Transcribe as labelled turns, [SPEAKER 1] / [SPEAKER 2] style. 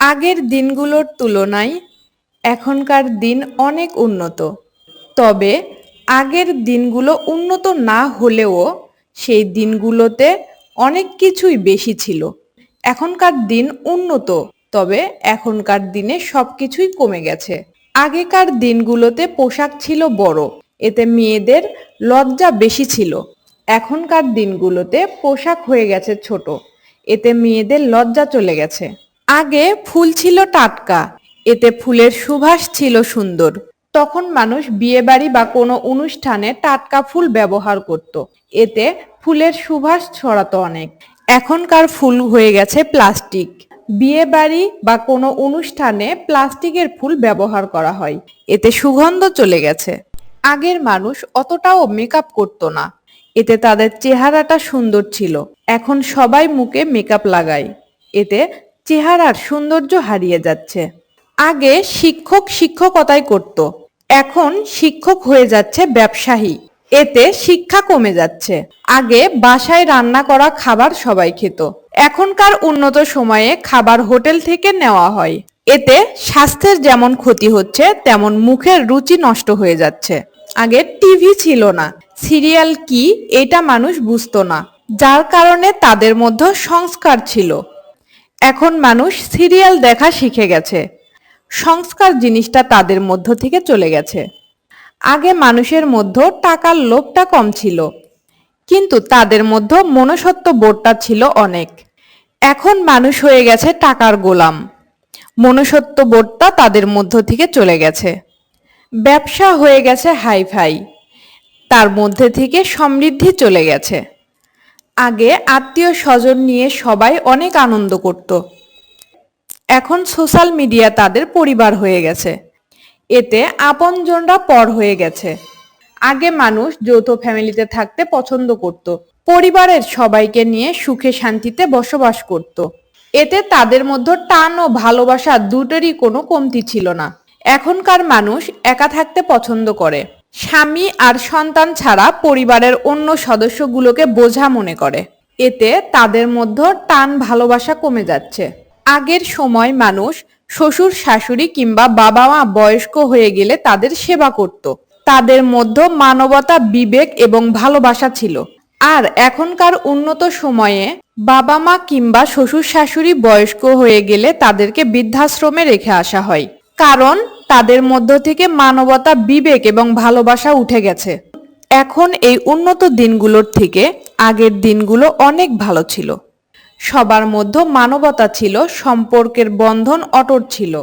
[SPEAKER 1] আগের দিনগুলোর তুলনায় এখনকার দিন অনেক উন্নত। তবে আগের দিনগুলো উন্নত না হলেও সেই দিনগুলোতে অনেক কিছুই বেশি ছিল। এখনকার দিন উন্নত, তবে এখনকার দিনে সব কিছুই কমে গেছে। আগেকার দিনগুলোতে পোশাক ছিল বড়, এতে মেয়েদের লজ্জা বেশি ছিল। এখনকার দিনগুলোতে পোশাক হয়ে গেছে ছোট, এতে মেয়েদের লজ্জা চলে গেছে। আগে ফুল ছিল টাটকা, এতে ফুলের সুবাস ছিল সুন্দর। তখন মানুষ বিয়ে বাড়ি বা কোনো অনুষ্ঠানে টাটকা ফুল ব্যবহার করত, এতে ফুলের সুবাস ছড়াতো অনেক। এখনকার ফুল হয়ে গেছে প্লাস্টিক। বিয়ে বাড়ি বা কোনো অনুষ্ঠানে প্লাস্টিকের ফুল ব্যবহার করা হয়, এতে সুগন্ধ চলে গেছে। আগের মানুষ অতটাও মেকআপ করতো না, এতে তাদের চেহারাটা সুন্দর ছিল। এখন সবাই মুখে মেকআপ লাগায়, এতে চেহারার সৌন্দর্য হারিয়ে যাচ্ছে। আগে শিক্ষক শিক্ষকতাই করত, এখন শিক্ষক হয়ে যাচ্ছে ব্যবসায়ী। এতে শিক্ষা কমে যাচ্ছে। আগে বাসায় রান্না করা খাবার সবাই খেত। এখনকার উন্নত সময়ে খাবার হোটেল থেকে নেওয়া হয়। এতে স্বাস্থ্যের যেমন ক্ষতি হচ্ছে, তেমন মুখের রুচি নষ্ট হয়ে যাচ্ছে। আগে টিভি ছিল না। সিরিয়াল কি, এটা মানুষ বুঝতো না। যার কারণে তাদের মধ্যে সংস্কার ছিল। এখন মানুষ সিরিয়াল দেখা শিখে গেছে। সংস্কার জিনিসটা তাদের মধ্য থেকে চলে গেছে। আগে মানুষের মধ্যে টাকার লোভটা কম ছিল, কিন্তু তাদের মধ্যে মনুষ্যত্ব বোধটা ছিল অনেক। এখন মানুষ হয়ে গেছে টাকার গোলাম। মনুষ্যত্ব বোধটা তাদের মধ্য থেকে চলে গেছে। ব্যবসা হয়ে গেছে হাইফাই, তার মধ্যে থেকে সমৃদ্ধি চলে গেছে। আগে আত্মীয় স্বজন নিয়ে সবাই অনেক আনন্দ করত। এখন সোশ্যাল মিডিয়া তাদের পরিবার হয়ে গেছে। এতে আপনজনরা পর হয়ে গেছে। আগে মানুষ যৌথ ফ্যামিলিতে থাকতে পছন্দ করত। পরিবারের সবাইকে নিয়ে সুখে শান্তিতে বসবাস করত। এতে তাদের মধ্যে টান ও ভালোবাসা দুটোরই কোনো কমতি ছিল না। এখনকার মানুষ একা থাকতে পছন্দ করে। স্বামী আর সন্তান ছাড়া পরিবারের অন্য সদস্যগুলোকে বোঝা মনে করে। এতে তাদের মধ্যে টান ভালোবাসা কমে যাচ্ছে। আগের সময় মানুষ শ্বশুর, শাশুড়ি কিংবা বাবা মা বয়স্ক হয়ে গেলে তাদের সেবা করত। তাদের মধ্যে মানবতা, বিবেক এবং ভালোবাসা ছিল। আর এখনকার উন্নত সময়ে বাবা মা কিংবা শ্বশুর, শাশুড়ি বয়স্ক হয়ে গেলে তাদেরকে বৃদ্ধাশ্রমে রেখে আসা হয়। কারণ তাদের মধ্য থেকে মানবতা, বিবেক এবং ভালোবাসা উঠে গেছে। এখন এই উন্নত দিনগুলোর থেকে আগের দিনগুলো অনেক ভালো ছিল। সবার মধ্যে মানবতা ছিল, সম্পর্কের বন্ধন অটট ছিল।